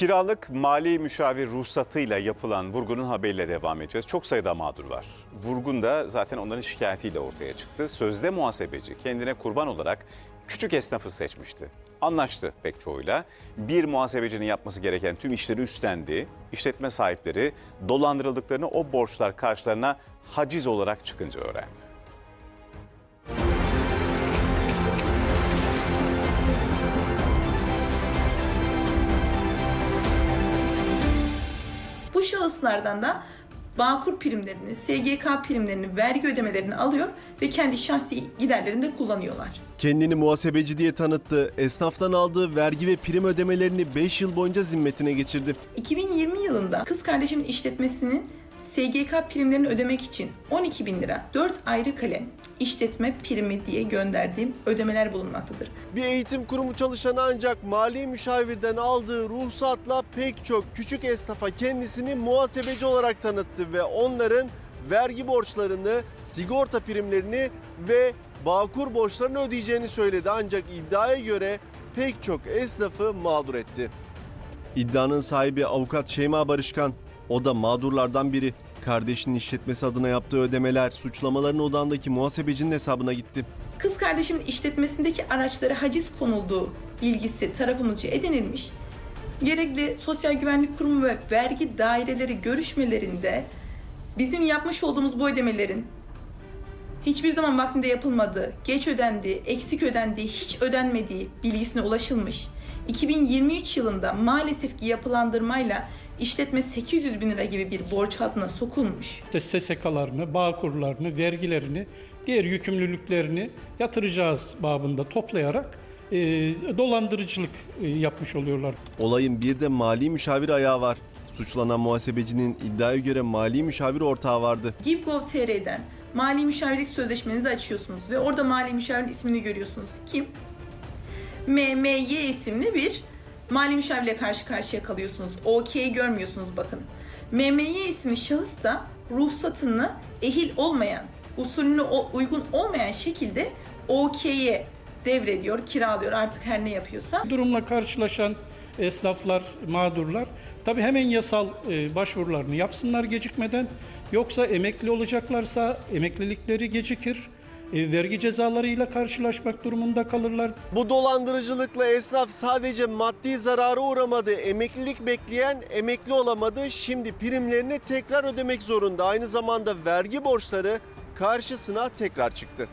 Kiralık mali müşavir ruhsatıyla yapılan vurgunun haberiyle devam edeceğiz. Çok sayıda mağdur var. Vurgun da zaten onların şikayetiyle ortaya çıktı. Sözde muhasebeci kendine kurban olarak küçük esnafı seçmişti. Anlaştı pek çoğuyla. Bir muhasebecinin yapması gereken tüm işleri üstlendi. İşletme sahipleri dolandırıldıklarını o borçlar karşılarına haciz olarak çıkınca öğrendi. Bu şahıslardan da Bağkur primlerini, SGK primlerini, vergi ödemelerini alıyor ve kendi şahsi giderlerinde kullanıyorlar. Kendini muhasebeci diye tanıttı. Esnaftan aldığı vergi ve prim ödemelerini 5 yıl boyunca zimmetine geçirdi. 2020 yılında kız kardeşimin işletmesinin SGK primlerini ödemek için 12 bin lira 4 ayrı kalem işletme primi diye gönderdiğim ödemeler bulunmaktadır. Bir eğitim kurumu çalışanı ancak mali müşavirden aldığı ruhsatla pek çok küçük esnafa kendisini muhasebeci olarak tanıttı ve onların vergi borçlarını, sigorta primlerini ve bağkur borçlarını ödeyeceğini söyledi. Ancak iddiaya göre pek çok esnafı mağdur etti. İddianın sahibi avukat Şeyma Barışkan, o da mağdurlardan biri. Kardeşinin işletmesi adına yaptığı ödemeler suçlamaların odağındaki muhasebecinin hesabına gitti. Kız kardeşimin işletmesindeki araçlara haciz konulduğu bilgisi tarafımızca edinilmiş. Gerekli Sosyal Güvenlik Kurumu ve vergi daireleri görüşmelerinde bizim yapmış olduğumuz bu ödemelerin hiçbir zaman vaktinde yapılmadığı, geç ödendiği, eksik ödendiği, hiç ödenmediği bilgisine ulaşılmış. 2023 yılında maalesef ki yapılandırmayla işletme 800 bin lira gibi bir borç altına sokulmuş. İşte SSK'larını, bağkurlarını, vergilerini, diğer yükümlülüklerini yatıracağız babında toplayarak e, dolandırıcılık e, yapmış oluyorlar. Olayın bir de mali müşavir ayağı var. Suçlanan muhasebecinin iddiaya göre mali müşavir ortağı vardı. Give.gov.tr'den mali müşavirlik sözleşmenizi açıyorsunuz ve orada mali müşavirin ismini görüyorsunuz. Kim? MMY isimli bir mali müşavirle karşı karşıya kalıyorsunuz. OK'yi görmüyorsunuz bakın. MMY isimli şahıs da ruhsatını ehil olmayan, usulüne uygun olmayan şekilde OK'ye devrediyor, kiralıyor artık her ne yapıyorsa. Durumla karşılaşan esnaflar, mağdurlar tabii hemen yasal e, başvurularını yapsınlar gecikmeden. Yoksa emekli olacaklarsa emeklilikleri gecikir. E, vergi cezalarıyla karşılaşmak durumunda kalırlar. Bu dolandırıcılıkla esnaf sadece maddi zarara uğramadı. Emeklilik bekleyen emekli olamadı. Şimdi primlerini tekrar ödemek zorunda. Aynı zamanda vergi borçları karşısına tekrar çıktı.